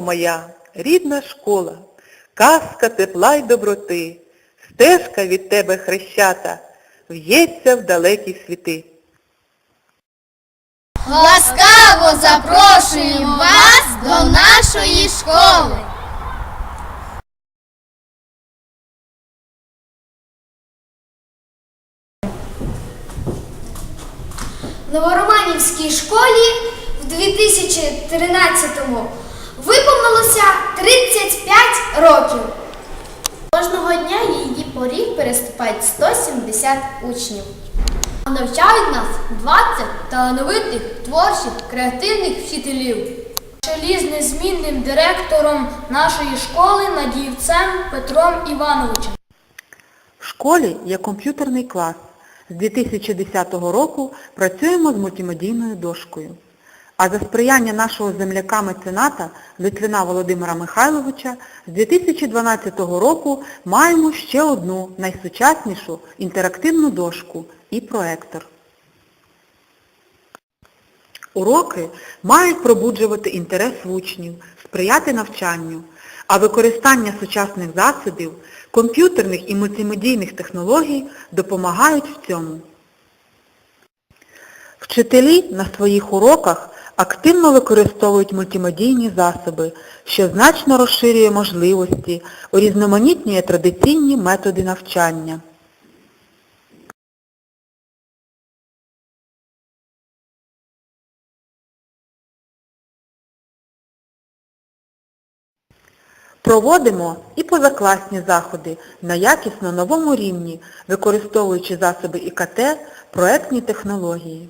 Моя, рідна школа, казка тепла й доброти, стежка від тебе хрещата, в'ється в далекі світи. Ласкаво запрошуємо вас до нашої школи. Новороманівській школі в 2013-му виповнилося 35 років. Кожного дня її поріг переступають 170 учнів. А навчають нас 20 талановитих, творчих, креативних вчителів. Чолі з незмінним директором нашої школи Надіївцем Петром Івановичем. В школі є комп'ютерний клас. З 2010 року працюємо з мультимедійною дошкою. А за сприяння нашого земляка-мецената Литвина Володимира Михайловича з 2012 року маємо ще одну найсучаснішу інтерактивну дошку і проектор. Уроки мають пробуджувати інтерес учнів, сприяти навчанню, а використання сучасних засобів, комп'ютерних і мультимедійних технологій допомагають в цьому. Вчителі на своїх уроках активно використовують мультимедійні засоби, що значно розширює можливості, урізноманітнює традиційні методи навчання. Проводимо і позакласні заходи на якісно новому рівні, використовуючи засоби ІКТ, проектні технології.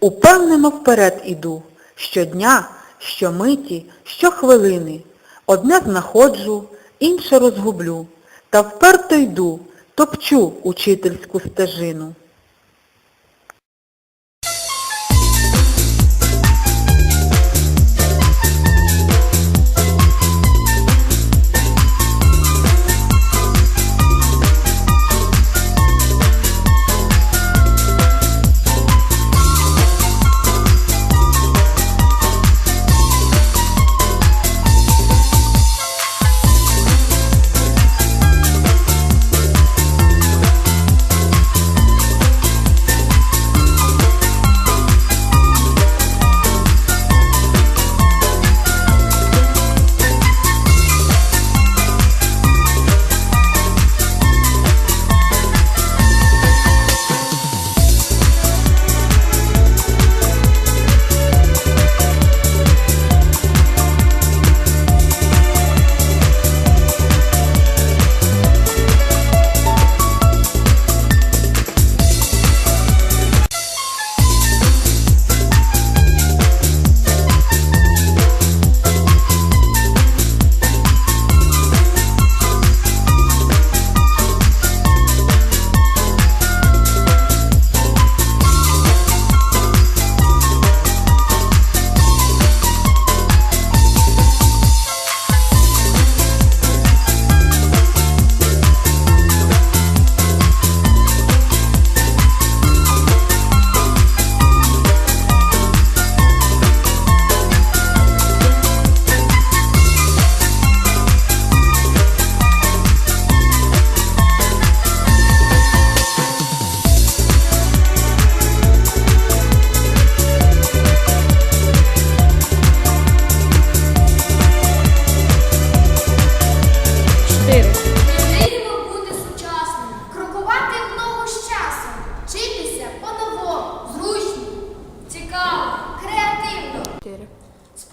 Упевнено вперед іду, щодня, щомиті, щохвилини. Одне знаходжу, інше розгублю, та вперто йду, топчу учительську стежину.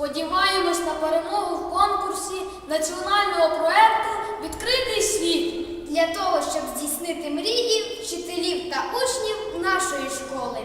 Сподіваємось на перемогу в конкурсі національного проєкту Відкритий світ для того, щоб здійснити мрії вчителів та учнів нашої школи.